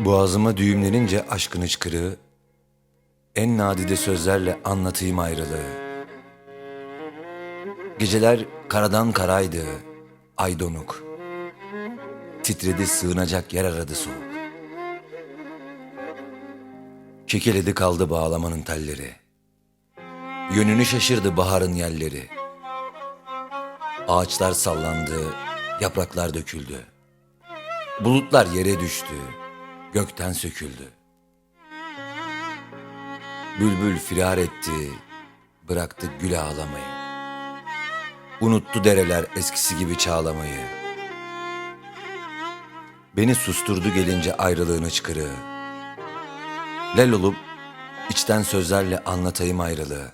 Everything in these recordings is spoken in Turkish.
Boğazıma düğümlenince aşkın hıçkırığı, en nadide sözlerle anlatayım ayrılığı. Geceler karadan karaydı, ay donuk. Titredi sığınacak yer aradı soğuk. Kekeledi kaldı bağlamanın telleri. Yönünü şaşırdı baharın yelleri. Ağaçlar sallandı, yapraklar döküldü. Bulutlar yere düştü, gökten söküldü. Bülbül firar etti, bıraktı gül ağlamayı. Unuttu dereler eskisi gibi çağlamayı. Beni susturdu gelince ayrılığın çıkırığı. Lel olup içten sözlerle anlatayım ayrılığı.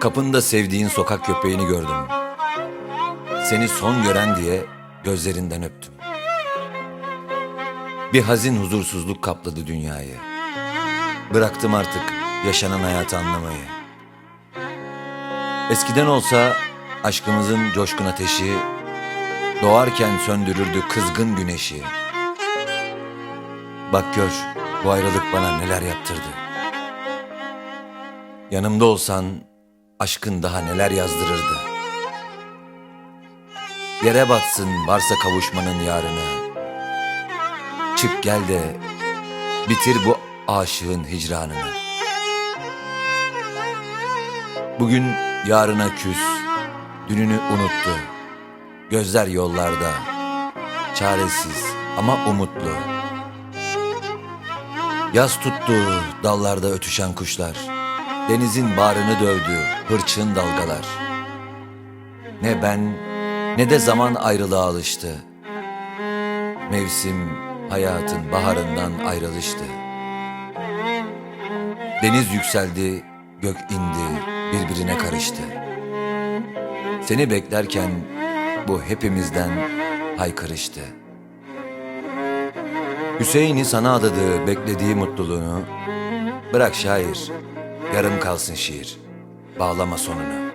Kapında sevdiğin sokak köpeğini gördüm. Seni son gören diye gözlerinden öptüm. Bir hazin huzursuzluk kapladı dünyayı. Bıraktım artık yaşanan hayatı anlamayı. Eskiden olsa aşkımızın coşkun ateşi doğarken söndürürdü kızgın güneşi. Bak gör bu ayrılık bana neler yaptırdı. Yanımda olsan aşkın daha neler yazdırırdı. Yere batsın varsa kavuşmanın yarını. Çık gel de bitir bu aşığın hicranını. Bugün yarına küs, dününü unuttu. Gözler yollarda, çaresiz ama umutlu. Yaz tuttu dallarda ötüşen kuşlar. Denizin bağrını dövdü hırçın dalgalar. Ne ben ne de zaman ayrılığa alıştı. Mevsim hayatın baharından ayrılıştı. Deniz yükseldi, gök indi, birbirine karıştı. Seni beklerken bu hepimizden haykırıştı. Hüseyin'i sana adadığı beklediği mutluluğunu bırak şair, yarım kalsın şiir, bağlama sonunu.